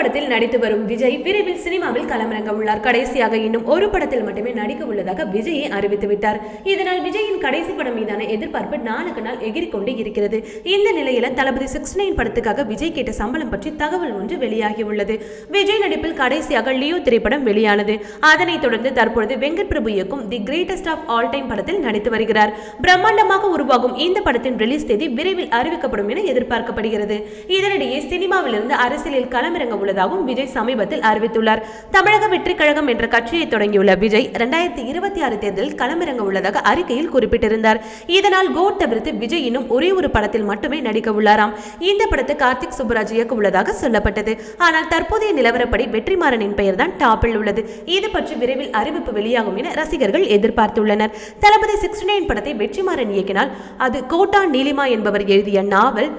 படத்தில் நடித்து வரும் விஜய் விரைவில் சினிமாவில் களமிறங்க உள்ளார். கடைசியாக இன்னும் ஒரு படத்தில் மட்டுமே நடிக்க உள்ளதாக விஜயை அறிவித்து விட்டார். இதனால் விஜயின் கடைசி படம் மீதான எதிர்பார்ப்பு நாளுக்கு நாள் எகிரிக்கொண்டே இருக்கிறது. இந்த நிலையில தளபதி சிக்ஸ் நைன் படத்துக்காக விஜய் கேட்ட சம்பளம் பற்றி தகவல் ஒன்று வெளியாகி உள்ளது. விஜய் நடிப்பில் கடைசியாக லியோ திரைப்படம் வெளியானது. அதனைத் தொடர்ந்து தற்பொழுது வெங்கட் பிரபு இயக்கும் the greatest of all time படத்தில் நடித்து வருகிறார். பிரம்மாண்டமாக உருவாகும் இந்த படத்தின் ரிலீஸ் தேதி விரைவில் அறிவிக்கப்படும் என எதிர்பார்க்கப்படுகிறது. இதனிடையே சினிமாவிலிருந்து அரசியலில் களமிறங்க உள்ள உள்ளதாகவும் விஜய் சமீபத்தில் அறிவித்துள்ளார். தமிழக வெற்றி கழகம் என்ற கட்சியை தொடங்கியுள்ள விஜய் இரண்டாயிரத்தி இருபத்தி ஆறு தேர்தலில் களமிறங்க உள்ளதாக அறிக்கையில் குறிப்பிட்டிருந்தார். இதனால் கோட் தவிர்த்து விஜய் இன்னும் ஒரே ஒரு படத்தில் மட்டுமே நடிக்க உள்ளாராம். இந்த படத்தை கார்த்திக் சுப்புராஜ் இயக்க உள்ளதாக சொல்லப்பட்டது. ஆனால் தற்போதைய நிலவரப்படி வெற்றிமாறனின் பெயர்தான் டாப்பில் உள்ளது. இது பற்றி விரைவில் அறிவிப்பு வெளியாகும் என ரசிகர்கள் எதிர்பார்த்துள்ளனர். தளபதி சிக்ஸ்டி நைன் படத்தை வெற்றிமாறன் இயக்கினால் அது கோட்டா நீலிமா என்பவர் எழுதிய நாவல்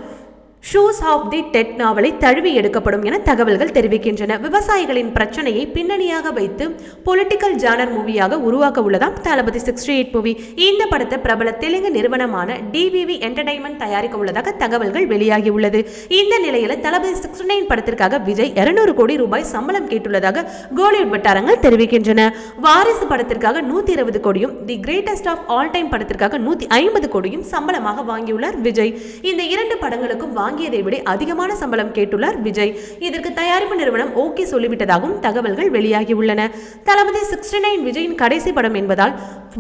ஷூஸ் ஆஃப் தி டெட் நாவலை தழுவி எடுக்கப்படும் என தகவல்கள் தெரிவிக்கின்றன. விவசாயிகளின் பிரச்சனையை பின்னணியாக வைத்து பொலிட்டிக்கல் ஜானர் மூவியாக உருவாக்க உள்ளதாம் தளபதி சிக்ஸ்டி எயிட் மூவி இந்த படத்தை பிரபல தெலுங்கு நிறுவனமான டிவிவி என்டர்டைன்மெண்ட் தயாரிக்க உள்ளதாக தகவல்கள் வெளியாகி உள்ளது. இந்த நிலையில தளபதி சிக்ஸ்டி நைன் படத்திற்காக விஜய் இருநூறு கோடி ரூபாய் சம்பளம் கேட்டுள்ளதாக கோலிவுட் வட்டாரங்கள் தெரிவிக்கின்றன. வாரிசு படத்திற்காக நூத்தி இருபது கோடியும் the greatest of all time படத்திற்காக நூத்தி ஐம்பது கோடியும் சம்பளமாக வாங்கியுள்ளார் விஜய். இந்த இரண்டு படங்களுக்கும் வாங்கியதை விட அதிகமான சம்பளம் கேட்டுள்ளார் விஜய். இதற்கு தயாரிப்பு நிறுவனம் ஓகே சொல்லிவிட்டதாகவும் தகவல்கள் வெளியாகியுள்ளன. தளபதி சிக்ஸ்டி நைன் விஜயின் கடைசி படம் என்பதால்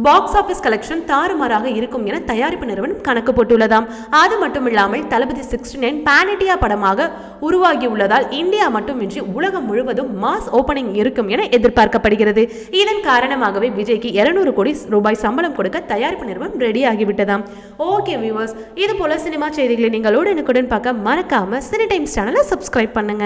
பாக்ஸ் ஆபீஸ் கலெக்ஷன் தாறுமாறாக இருக்கும் என தயாரிப்பு நிறுவனம் கணக்கு போட்டுள்ளதாம். அது மட்டுமில்லாமல் Thalapathy sixty nine pan India படமாக உருவாகியுள்ளதால் இந்தியா மட்டுமின்றி உலகம் முழுவதும் மாஸ் ஓபனிங் இருக்கும் என எதிர்பார்க்கப்படுகிறது. இதன் காரணமாகவே விஜய்க்கு இருநூறு கோடி ரூபாய் சம்பளம் கொடுக்க தயாரிப்பு நிறுவனம் ரெடி ஆகிவிட்டதாம். ஓகே வியூவர்ஸ் இது போல சினிமா செய்திகளை நீங்களோடு எனக்குடன் பார்க்க மறக்காம சினி டைம்ஸ் சேனலை சப்ஸ்கிரைப் பண்ணுங்க.